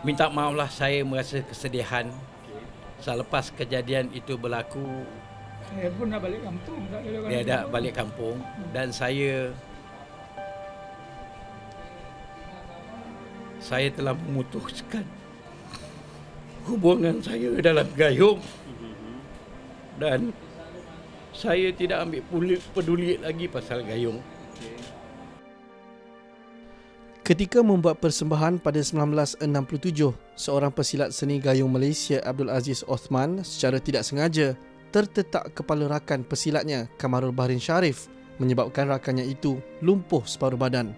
minta maaflah saya merasa kesedihan selepas kejadian itu berlaku Saya pun nak balik kampung. Tak ada dia dah balik kampung dan saya saya telah memutuskan hubungan saya dalam gayung dan saya tidak ambil peduli lagi pasal gayung. Ketika membuat persembahan pada 1967, seorang pesilat seni gayung Malaysia Abdul Aziz Osman secara tidak sengaja tertetak kepala rakan pesilatnya Kamarul Bahrin Sharif menyebabkan rakannya itu lumpuh separuh badan.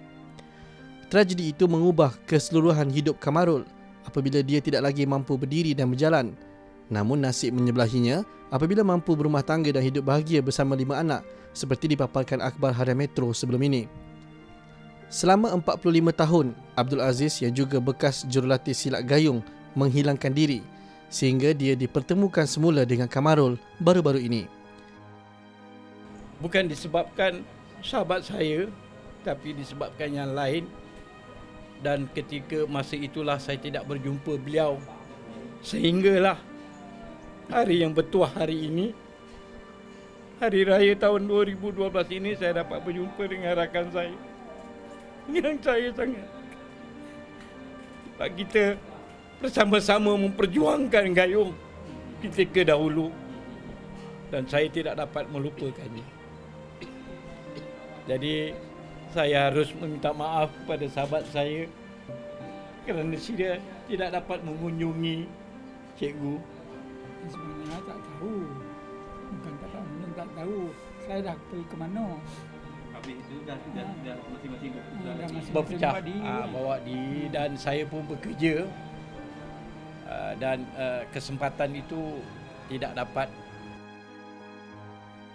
Tragedi itu mengubah keseluruhan hidup Kamarul apabila dia tidak lagi mampu berdiri dan berjalan. Namun nasib menyebelahinya apabila mampu berumah tangga dan hidup bahagia bersama lima anak seperti dipaparkan akhbar Harian Metro sebelum ini. Selama 45 tahun, Abdul Aziz yang juga bekas jurulatih silat gayung menghilangkan diri sehingga dia dipertemukan semula dengan Kamarul baru-baru ini. Bukan disebabkan sahabat saya tapi disebabkan yang lain. Dan ketika masa itulah saya tidak berjumpa beliau. Sehinggalah hari yang bertuah hari ini hari raya tahun 2012 ini saya dapat berjumpa dengan rakan saya yang saya sangat sebab kita bersama-sama memperjuangkan gayung ketika dahulu dan saya tidak dapat melupakannya jadi saya harus meminta maaf kepada sahabat saya kerana dia tidak dapat mengunjungi cikgu. Sebenarnya tak tahu. Bukan tak tahu, tak tahu. Saya dah pergi ke mana. Habis itu dah dah dah masing-masing masing- Berpecah. ah, bawa diri dan saya pun bekerja. Ah, dan ah, kesempatan itu tidak dapat.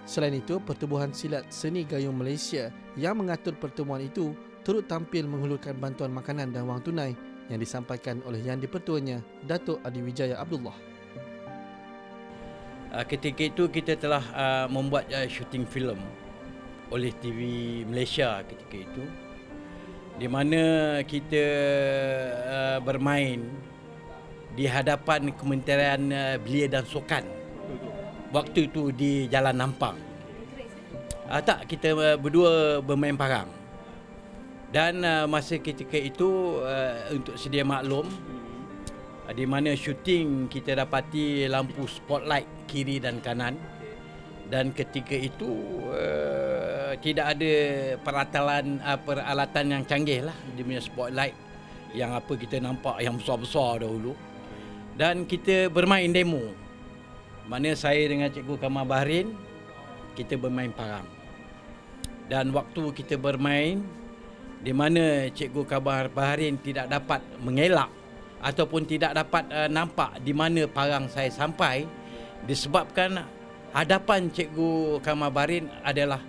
Selain itu, Pertubuhan Silat Seni Gayung Malaysia yang mengatur pertemuan itu turut tampil menghulurkan bantuan makanan dan wang tunai yang disampaikan oleh Yang di-Pertuanya, Datuk Adi Wijaya Abdullah. Ah, ketika itu kita telah ah, membuat syuting filem oleh TV Malaysia ketika itu di mana kita ah, bermain di hadapan Kementerian ah, Belia dan Sukan waktu itu di Jalan Nampang. Ah, tak, kita ah, berdua bermain parang. Dan ah, masa ketika itu ah, untuk sedia maklum ah, di mana syuting kita dapati lampu spotlight kiri dan kanan dan ketika itu uh, tidak ada peralatan uh, peralatan yang canggih lah. Dia punya spotlight yang apa kita nampak yang besar-besar dahulu. Dan kita bermain demo. Mana saya dengan cikgu Kamal Bahrin kita bermain parang. Dan waktu kita bermain di mana cikgu Kabar Bahrin tidak dapat mengelak ataupun tidak dapat uh, nampak di mana parang saya sampai disebabkan hadapan cikgu Kamal Bahrin adalah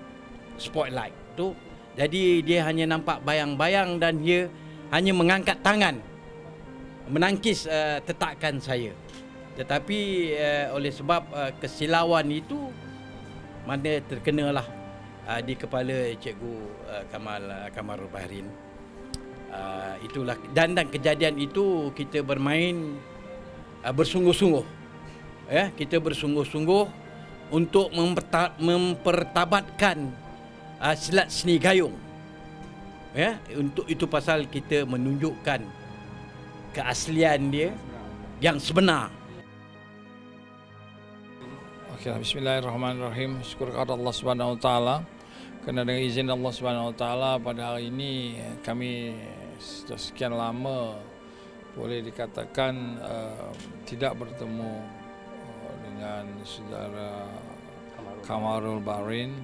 spotlight tu. Jadi dia hanya nampak bayang-bayang dan dia hanya mengangkat tangan menangkis uh, tetakan saya. Tetapi uh, oleh sebab uh, kesilauan itu mana terkenalah uh, di kepala cikgu uh, Kamal uh, Kamarul Bahrin uh, itulah dan dan kejadian itu kita bermain uh, bersungguh-sungguh. Ya kita bersungguh-sungguh untuk memperta- mempertabatkan uh, silat seni gayung ya untuk itu pasal kita menunjukkan keaslian dia yang sebenar Okey, bismillahirrahmanirrahim. Syukur kepada Allah Subhanahu Wa Taala. Kerana dengan izin Allah Subhanahu Wa Taala pada hari ini kami sudah sekian lama boleh dikatakan uh, tidak bertemu uh, dengan saudara Kamarul Bahrin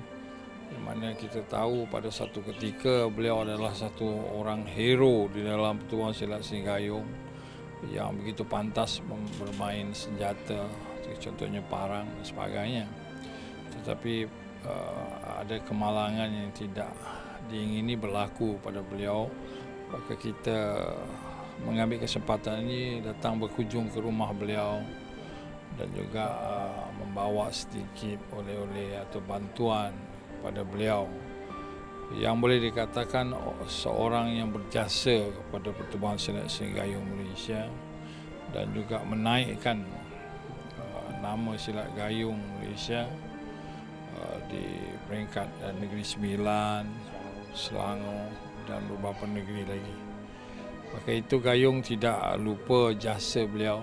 di mana kita tahu pada satu ketika beliau adalah satu orang hero di dalam Pertubuhan Silat Singgayung yang begitu pantas bermain senjata contohnya parang dan sebagainya. Tetapi uh, ada kemalangan yang tidak diingini berlaku pada beliau. Maka kita mengambil kesempatan ini datang berkunjung ke rumah beliau dan juga uh, membawa sedikit oleh-oleh atau bantuan pada beliau yang boleh dikatakan seorang yang berjasa kepada pertubuhan seni gayung Malaysia dan juga menaikkan uh, nama silat gayung Malaysia uh, di peringkat uh, Negeri Sembilan, Selangor dan beberapa negeri lagi. Maka itu gayung tidak lupa jasa beliau